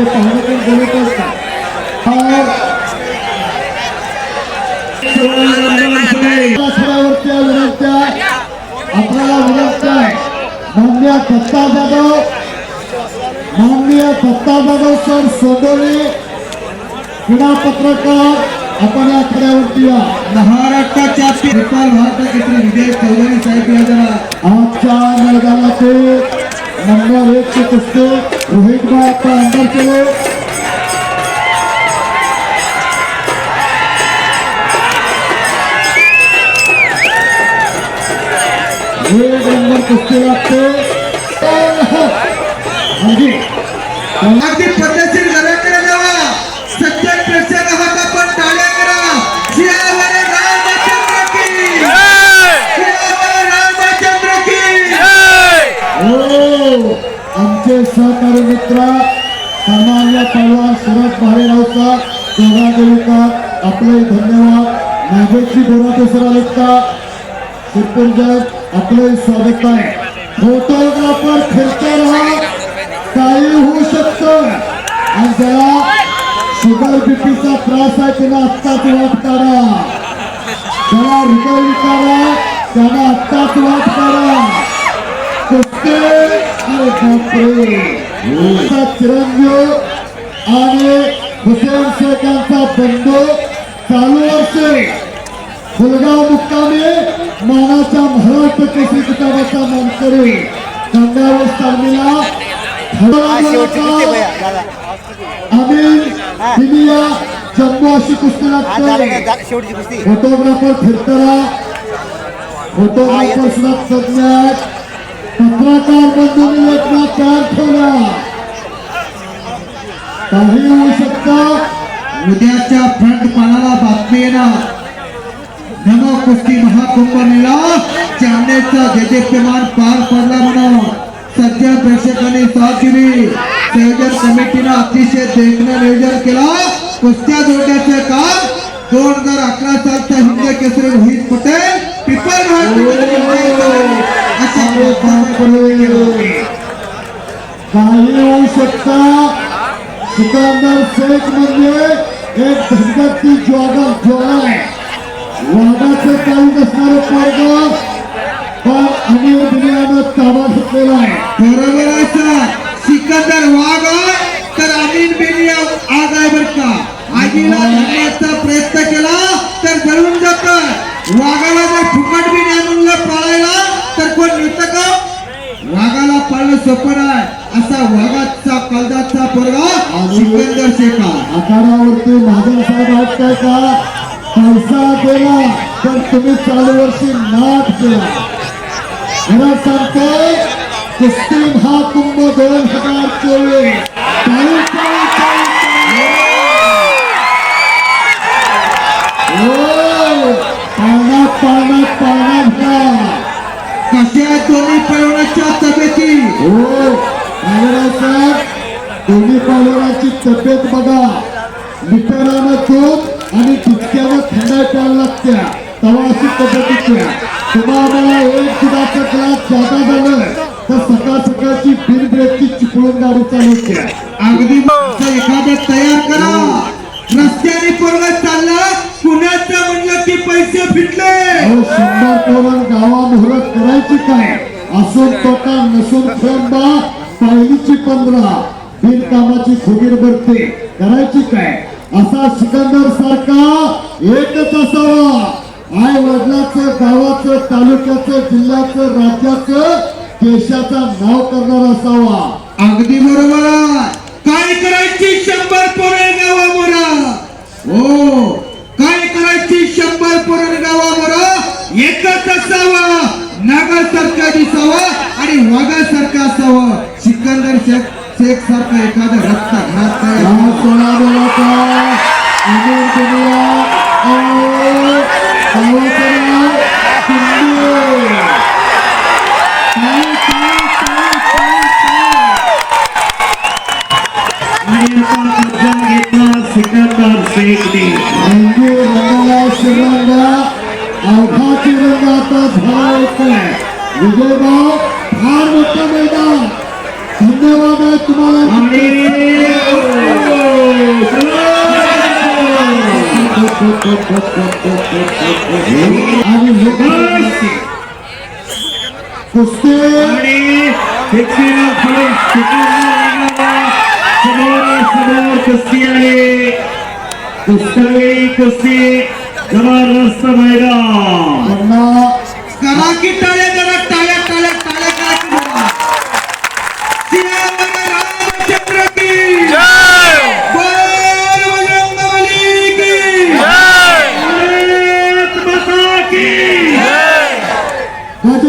शिव असते पाहुणे पण बोलतच नाही सगळ्यावरच्या विनंत्या आपल्याला विनंत्या आहे माननीय दत्ता जाधव माननीय दत्ता जाधव सर सोडोले क्रीडा पत्रकार आपण या महाराष्ट्राच्या नेपाळ विजय चौधरी साहेब या जरा आजच्या मैदानाचे नंबर एक कुस्ते रोहित भाई अंदर एक नंबर कुस्ती लागते म्हणजे, अगदी पद्धतशीर मित्र सामान्य पैलवान सुरज भारेरावचा दोघा आपले धन्यवाद. नागेशजी बोराटे सर आलेत का? शिरपूरजन आपले स्वागत आहे. फोटोग्राफर फिरते राहा. काही होऊ शकतं. आणि ज्याला शुगर बीपीचा त्रास आहे त्याला आत्ताच वाट काढा. त्याला हृदय करा त्याला आत्ताच वाट काढा. बापरे असा चिरंजीव आणि हुसेन शेख यांचा बंधू चालू वर्षे. फुलगाव मुक्कामी मानाच्या महाराष्ट्र केसरी किताबाचा मानकरी गंगावर तालमीला अमीन दिनिया जम्मू अशी कुस्ती लागते. फोटोग्राफर फिरतरा फोटोग्राफर सुद्धा तज्ञ पत्रकार बंधूंनी एकदा चार ठेवला काही होऊ शकतं उद्याच्या फ्रंट पानाला बातमी येणार. नमो कुस्ती महाकुंभ महाकुंभमेळा चांदेचा देदीप्यमान पार पडला म्हणून. सध्या प्रेक्षकांनी साथ दिली. संयोजन कमिटीनं अतिशय देखणं नियोजन केला. कुस्त्या जोडण्याचे काम दोन हजार अकरा सालचा हिंद केसरी रोहित पटेल पिपल काही होऊ सिकंदर शेख म्हणजे एक पण दुनियानं ताबा घेतलेला आहे बरोबर आहे सर सिकंदर वाघ तर अमीन बेनी आग आहे बर का आगीला धरण्याचा प्रयत्न केला तर जळून जात वाघाला जर फुकट बी नाही म्हणलं पाळायला तर कोण नेतं का वाघाला पाळणं सोपं आहे असा वाघाचा कलदाचा पोरगा सिकंदर शेखा आकारावरती महाजन साहेब आहेत काय का? पैसा केला तर तुम्ही चालू वर्षी नाट केला. मला सांगतोय कुस्ती महाकुंभ दोन हजार चोवीस. तब्येत बघा. लिटरानं दूध आणि टिचक्यानं थंडाई प्यायला लागत्या. तवा अशी पद्धतीच्या तुम्हाला एक दुधाचा ग्लास जादा झालं तर सकाळ सकाळची बिन ब्रेकची चिपळून गाडी चालवत्या अगदी एखादं तयार करा. रस्त्याने पोरग चालला. पुण्याचं म्हणलं की पैसे फिटले. शंभर करोड गावा मुहूर्त करायची काय? असून तोटा नसून फेंबा पहिलीची पंधरा. कामाची फुगीर बघते करायची काय? असा सिकंदर सारखा एकच असावा. आई वडिलाचं गावाचं तालुक्याचं जिल्ह्याचं राज्याचं देशाचा नाव करणार असावा. अगदी बरोबर काय करायची? शंभर पोरे गावा मोरा हो. काय करायची? शंभर पोरे गावा मोरा एकच असावा. नागासारखा दिसावा आणि वाघासारखा असावा. सिकंदर शेख शेख सारखा एखादा रस्ता घात नाही या सोळावेळाचा अनिल दुनिया आणि गावाचं शिंदे. टाळी, टाळी, टाळी, टाळी, टाळी. आणि आता कब्जा घेतला सिकंदर शेखने रंगी रंगाला शिरंगा अवघाची रंग आता झाला येतोय विजयभाऊ फार मोठं मैदान धन्यवाद आहे तुम्हाला आणि लोकांची कुस्ती समोर कुस्ती आहे कुस्ती कुस्ती जबरदस्त मैदान करा की जरा टाळ्या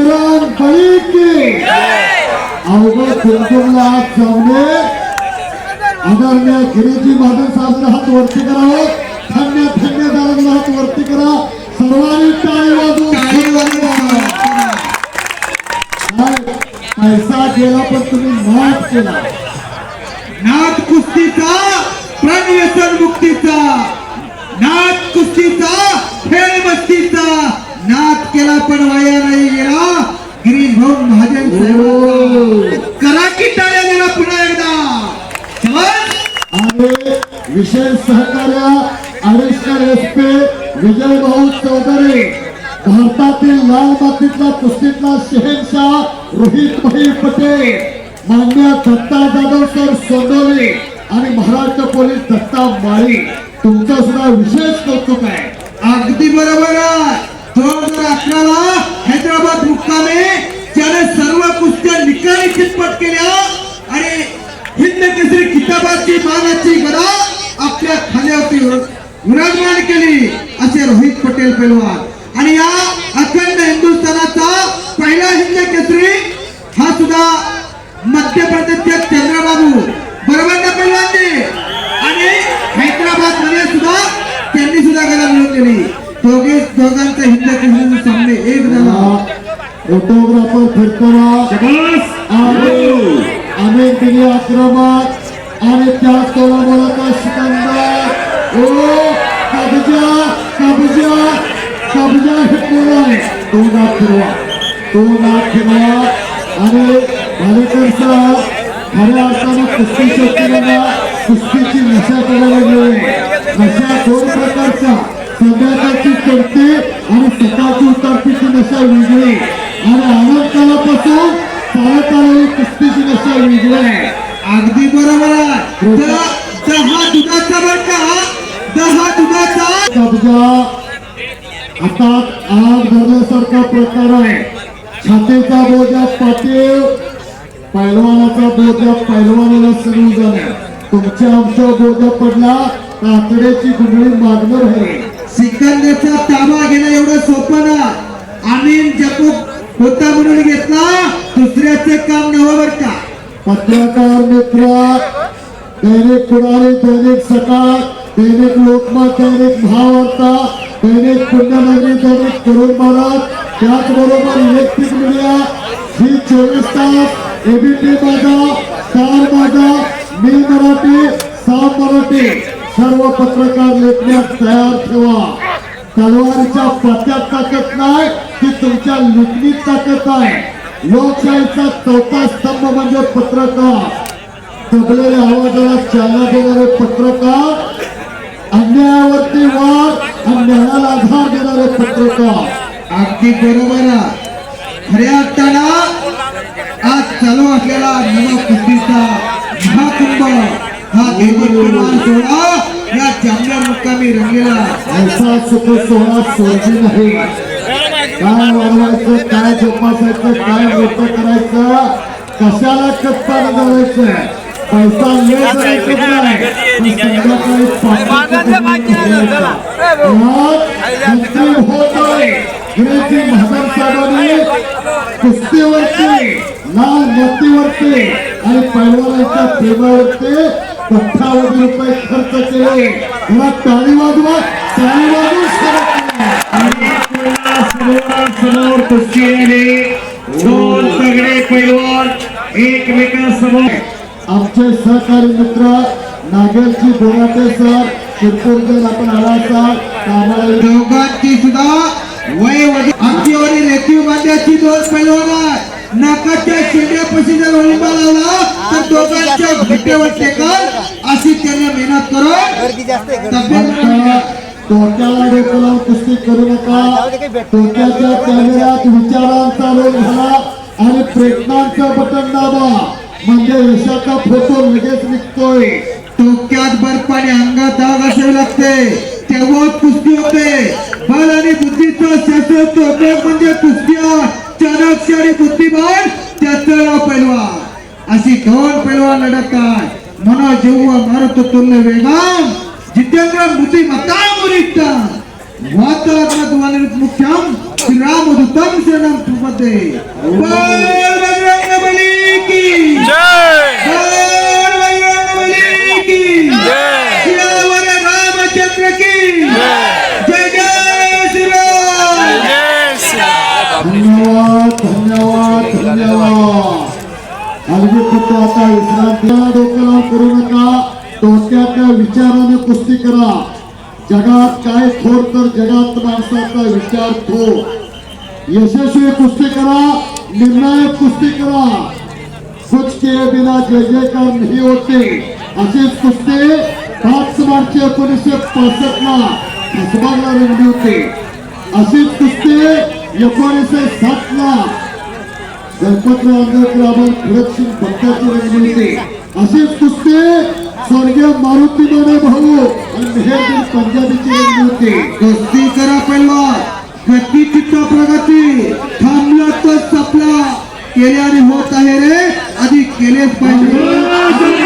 बजरंग बली की। अवघड कुंकुमला हात जाऊने आदरणीय गिरीजी महाजन साहेबांना हात वरती करावं धन्य धन्य दादांना हात वरती करा। सर्वांनी टाळी वाजवून पैसा गेला पण तुम्ही माफ़ केला कुस्तीचा प्रणव्यसन मुक्तीचा नाथ कुस्तीचा खेळ मस्तीचा नाथ केला पण वाया नाही गेला गिरीश भाऊ महाजन. करा की टाळ्या गेला पुन्हा एकदा. आणि विशेष सहकार्य आविष्कार एस पी विजय भाऊ चौधरी भारतातील लाल मातीतला कुस्तीतला शहेनशाह रोहित भाई पटेल मान्य दत्ता जाधव सर सोनवणे आणि महाराष्ट्र पोलीस दत्ता माळी तुमचं सुद्धा विशेष कौतुक आहे अगदी बरोबर आहे दोन हजार अकराला हैदराबाद मुक्कामे ज्याने सर्व कुस्त्या निकाली चितपट केल्या आणि हिंद केसरी किताबाची मानाची गदा आपल्या खाल्यावरती विराजमान केली असे रोहित पटेल पैलवान. आणि या अखंड हिंदुस्थानाचा पहिला हिंद केसरी हा सुद्धा मध्य प्रदेशचे चंद्रबाबू बरोबर ना पैलवानजी आणि हैदराबादमध्ये सुद्धा त्यांनी सुद्धा गदा मिळवून दिली. दोघांचे हिंद केसरीचे सामने एक झाला फोटोग्राफर फिरताना शाबास आणि अनेक दिनी आक्रमक आणि त्या तोलामोलाचा सिकंदर ओ कब्जा कब्जा कब्जा हिटलेला आहे तो नाथ फिरवा तो नाथ फिरवा आणि भालेकर साहेब खऱ्या अर्थानं कुस्ती शक्तीला कुस्तीची नशा करायला गेले नशा दोन प्रकारच्या संध्याकाळची चढते आणि सकाळची उतरतीची नशा वेगळी. आणि आनंद कालापासून चालत आलेली कुस्तीची नशा वेगळी आहे. अगदी बरोबर. आहे द- दहा दुधाचा बर का? दहा दुधाचा? कब्जा हातात आग धरल्यासारखा प्रकार आहे. छातीचा बोजा पाटील. पैलवानाचा बोजा पैलवानाला सरू झाला. तुमच्या आमच्या बोजा पडला. कातड्याची गुंडळी मागणार आहे. सिकंदरचा ताबा घेणं एवढं सोपं ना. आम्ही जपू होता म्हणून घेतला. दुसऱ्याचं काम नवं बर का. पत्रकार मित्र दैनिक पुढारी दैनिक सकाळ दैनिक लोकमत दैनिक महावार्ता दैनिक पुण्यनगरी दैनिक तरुण भारत त्याचबरोबर इलेक्ट्रिक मीडिया ही चोवीस तास एबीपी माझा स्टार माझा मी मराठी साम मराठी. सर्व पत्रकार लेखण्यास तयार ठेवा. तलवारीच्या पत्यात ताकद नाही ती तुमच्या लेखणीत ताकद आहे. लोकशाहीचा चौथा स्तंभ म्हणजे पत्रकार. दबलेल्या आवाजाला चालना देणारे पत्रकार अन्यायावरती वाद आणि न्यायाला आधार देणारे पत्रकार. अगदी बरोबर खऱ्या अर्थाला आज चालू असलेला नवा कृतीचा महाकुंभ हा देवस्थान सोहळा या जामनेर मुक्कामी रंगलेला. आहे. ऐसा सुख सोहळा सोडली नाही काय वाढवायचं काय जोपासायचं काय मोठं करायचं कशाला कप्पाला करायचं पैसा लय करायचं नाही पण संध्याकाळी मंत्री होत आहे गिरीजी महाजन साहेबांनी कुस्तीवरती लाल मोतीवरती आणि पैलवानाच्या प्रेमावरती कोट्यावधी रुपये खर्च केले. मला टाळी वाजवा टाळी करा. समोर कुस्ती आहे दोन सगळे पैलवान एकमेकांसमोर. आमचे सहकारी मित्र नागेशजी बोराटे सर शिरपूरकर आपण आला असाल. आम्हाला दोघांची सुद्धा वय वडील आमच्यावरील रेखीव बांध्याची दोन पैलवान नाकाच्या शेंड्यापाशी जर ओळंबा लावला तर दोघांच्या घुट्यावर टेकल अशी त्यांना मेहनत करून डोक्याला कुस्ती करू नका. डोक्याच्या विचारांचा रोग झाला आणि प्रेरणांचं बटन दाबा. म्हणजे यशाचा फोटो लगेच निघतोय. डोक्यात बर्फ आणि अंगात असावे लागते. तेव्हाच कुस्ती होते. बल आणि बुद्धीचा उपयोग म्हणजे कुस्त्या चाणाक्ष आणि बुद्धिमान त्यातला पैलवान. अशी दोन पैलवान लढतात मनो जेव्हा मारुत तुल्य वेगान जितेंद्र मुती मता मुरिता वातावरणात मुख्यम श्रीरामदूतम शरणम प्रपदे बोल बजरंग बली की जय! आता विश्रांतीला डोकं करू विचाराने कुस्ती करा, जगात काय थोर तर जगात माणसाचा विचार थोर यशस्वी कुस्ती करा निर्णायक कुस्ती करा कुछ किए बिना जय जयकार नाही होते अशीच कुस्ती पाच मार्च एकोणीसशे पासष्ट ला कसबाला रंगली होती अशीच कुस्ती एकोणीसशे सात ला गणपतराव आंबेडकर आपण खडकसिंग भक्ताची रंगली होती अशीच कुस्ती स्वर्गीय मारुती माने भाऊ आणि मेहरदिन पंजाबीची रंगली होती कुस्ती करा पैलवान गती चित्त प्रगती? थांबला तर सपला. केल्याने होत आहे रे. आधी केलेच पाहिजे.